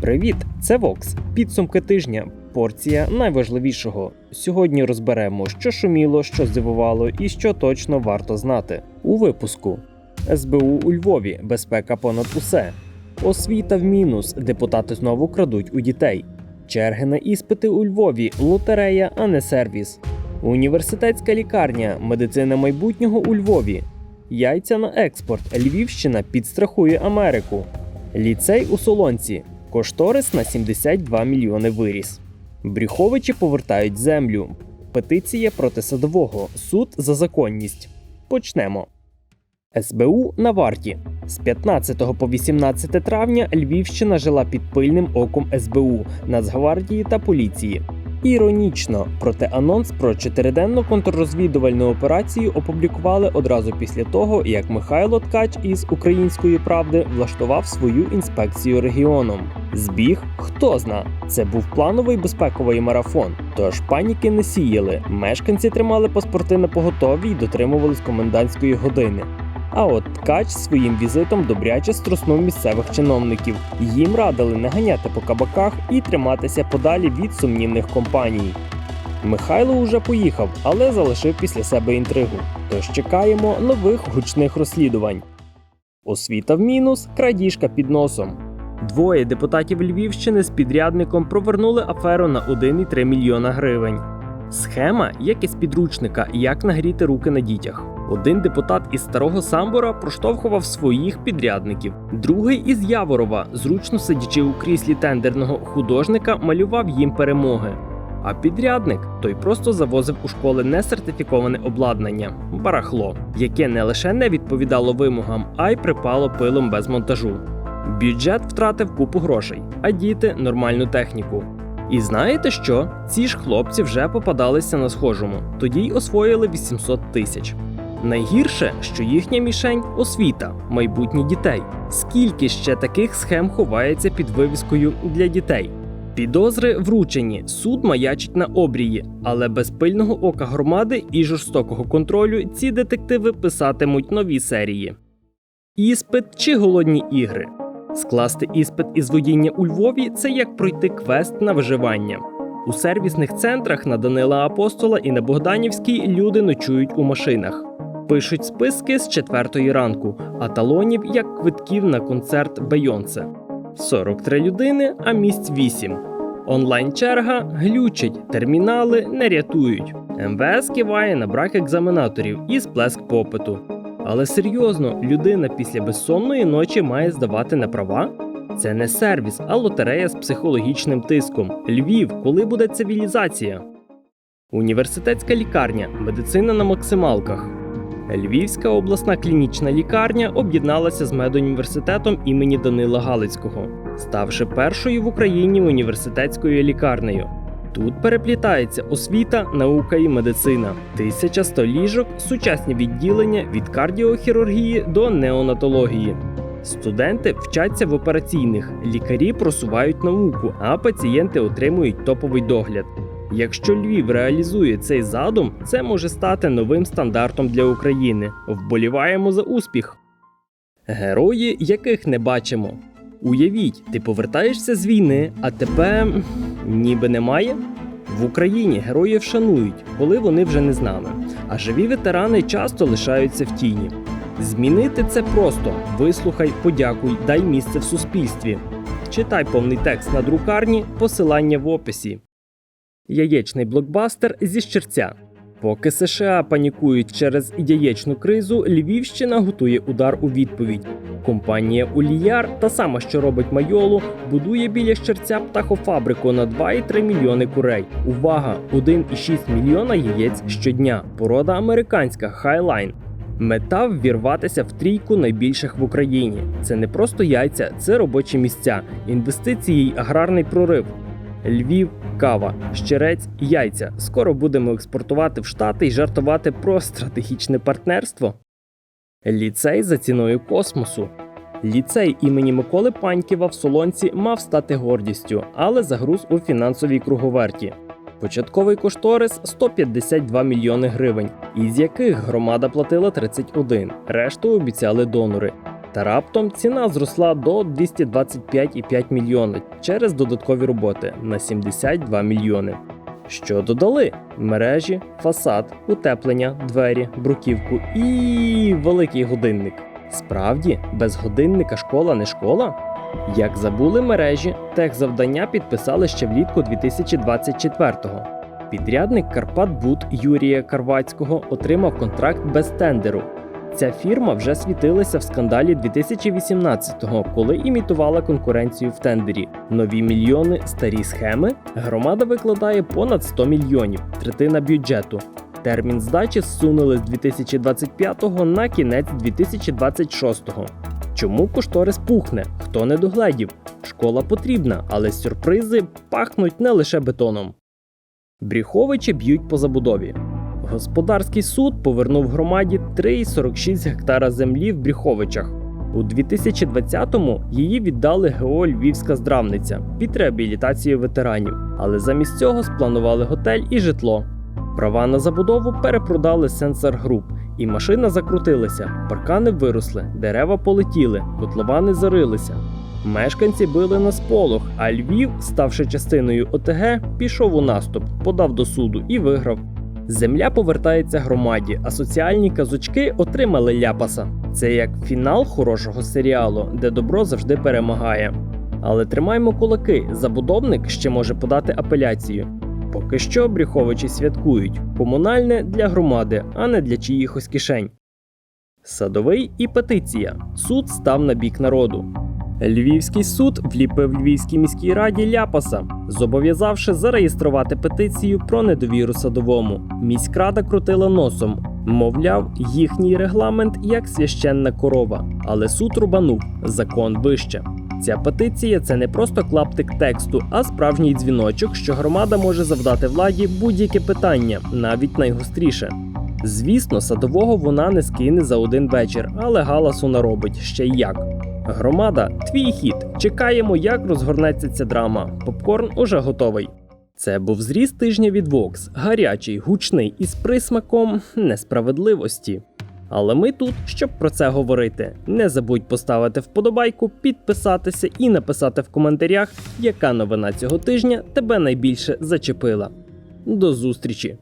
Привіт, це Вокс. Підсумки тижня. Порція найважливішого. Сьогодні розберемо, що шуміло, що здивувало і що точно варто знати. У випуску СБУ у Львові. Безпека понад усе. Освіта в мінус. Депутати знову крадуть у дітей. Черги на іспити у Львові. Лотерея, а не сервіс. Університетська лікарня. Медицина майбутнього у Львові. Яйця на експорт. Львівщина підстрахує Америку. Ліцей у Солонці. Кошторис на 72 мільйони виріс. Брюховичі повертають землю. Петиція проти садового. Суд за законність. Почнемо. СБУ на варті. З 15 по 18 травня Львівщина жила під пильним оком СБУ, Нацгвардії та поліції. Іронічно, проте анонс про чотириденну контррозвідувальну операцію опублікували одразу після того, як Михайло Ткач із Української правди влаштував свою інспекцію регіоном. Збіг хто зна. Це був плановий безпековий марафон. Тож паніки не сіяли. Мешканці тримали паспорти на поготові й дотримувались комендантської години. А от ткач своїм візитом добряче струснув місцевих чиновників. Їм радили не ганяти по кабаках і триматися подалі від сумнівних компаній. Михайло уже поїхав, але залишив після себе інтригу. Тож чекаємо нових гучних розслідувань. Освіта в мінус, крадіжка під носом. Двоє депутатів Львівщини з підрядником провернули аферу на 1,3 мільйона гривень. Схема, як із підручника, як нагріти руки на дітях. Один депутат із старого самбора проштовхував своїх підрядників, другий із Яворова, зручно сидячи у кріслі тендерного художника, малював їм перемоги. А підрядник той просто завозив у школи несертифіковане обладнання барахло, яке не лише не відповідало вимогам, а й припало пилом без монтажу. Бюджет втратив купу грошей, а діти нормальну техніку. І знаєте що? Ці ж хлопці вже попадалися на схожому, тоді й освоїли 800 тисяч. Найгірше, що їхня мішень освіта, майбутні дітей. Скільки ще таких схем ховається під вивіскою для дітей? Підозри вручені, суд маячить на обрії, але без пильного ока громади і жорстокого контролю ці детективи писатимуть нові серії. Іспит чи голодні ігри. Скласти іспит із водіння у Львові це як пройти квест на виживання. У сервісних центрах на Данила Апостола і на Богданівській люди ночують у машинах. Пишуть списки з четвертої ранку, а талонів як квитків на концерт Бейонсе. 43 людини, а місць 8. Онлайн-черга глючить, термінали не рятують. МВС киває на брак екзаменаторів і сплеск попиту. Але серйозно, людина після безсонної ночі має здавати на права? Це не сервіс, а лотерея з психологічним тиском. Львів, коли буде цивілізація? Університетська лікарня, медицина на максималках. Львівська обласна клінічна лікарня об'єдналася з медуніверситетом імені Данила Галицького, ставши першою в Україні університетською лікарнею. Тут переплітається освіта, наука і медицина, 1100 ліжок, сучасні відділення від кардіохірургії до неонатології. Студенти вчаться в операційних, лікарі просувають науку, а пацієнти отримують топовий догляд. Якщо Львів реалізує цей задум, це може стати новим стандартом для України. Вболіваємо за успіх. Герої, яких не бачимо. Уявіть, ти повертаєшся з війни, а тебе ніби немає. В Україні героїв шанують, коли вони вже не з нами. А живі ветерани часто лишаються в тіні. Змінити це просто: вислухай, подякуй, дай місце в суспільстві. Читай повний текст на друкарні, посилання в описі. Яєчний блокбастер зі щерця. Поки США панікують через яєчну кризу, Львівщина готує удар у відповідь. Компанія Уліяр, та сама, що робить Майолу, будує біля щерця птахофабрику на 2,3 мільйони курей. Увага! 1,6 мільйона яєць щодня. Порода американська Хайлайн. Мета ввірватися в трійку найбільших в Україні. Це не просто яйця, це робочі місця, інвестиції й аграрний прорив. Львів, кава, щерець, яйця. Скоро будемо експортувати в Штати і жартувати про стратегічне партнерство. Ліцей за ціною космосу. Ліцей імені Миколи Паньківа в Солонці мав стати гордістю, але загруз у фінансовій круговерті. Початковий кошторис 152 мільйони гривень, із яких громада платила 31, решту обіцяли донори. Та раптом ціна зросла до 225,5 мільйони через додаткові роботи на 72 мільйони. Що додали? Мережі, фасад, утеплення, двері, бруківку і великий годинник. Справді, без годинника школа не школа? Як забули мережі, техзавдання підписали ще влітку 2024-го. Підрядник Карпатбуд Юрія Карвацького отримав контракт без тендеру. Ця фірма вже світилася в скандалі 2018-го, коли імітувала конкуренцію в тендері. Нові мільйони, старі схеми. Громада викладає понад 100 мільйонів, третина бюджету. Термін здачі зсунули з 2025-го на кінець 2026-го. Чому кошторис пухне? Хто не догледів? Школа потрібна, але сюрпризи пахнуть не лише бетоном. Бріховичі б'ють по забудові. Господарський суд повернув громаді 3,46 гектара землі в Бріховичах. У 2020-му її віддали ГО Львівська здравниця під реабілітацію ветеранів, але замість цього спланували готель і житло. Права на забудову перепродали Сенсор Груп, і машина закрутилася, паркани виросли, дерева полетіли, котловани зарилися. Мешканці били на сполох, а Львів, ставши частиною ОТГ, пішов у наступ, подав до суду і виграв. Земля повертається громаді, а соціальні казочки отримали ляпаса. Це як фінал хорошого серіалу, де добро завжди перемагає. Але тримаймо кулаки, забудовник ще може подати апеляцію. Поки що бріховичі святкують комунальне для громади, а не для чиїхось кишень. Садовий і петиція. Суд став на бік народу. Львівський суд вліпив Львівській міській раді ляпаса, зобов'язавши зареєструвати петицію про недовіру садовому. Міськрада крутила носом, мовляв, їхній регламент як священна корова, але суд рубанув закон вище. Ця петиція це не просто клаптик тексту, а справжній дзвіночок, що громада може завдати владі будь-яке питання, навіть найгостріше. Звісно, садового вона не скине за один вечір, але галасу наробить ще й як. Громада, твій хід. Чекаємо, як розгорнеться ця драма. Попкорн уже готовий. Це був зріз тижня від Vox, гарячий, гучний і з присмаком несправедливості. Але ми тут, щоб про це говорити. Не забудь поставити вподобайку, підписатися і написати в коментарях, яка новина цього тижня тебе найбільше зачепила. До зустрічі!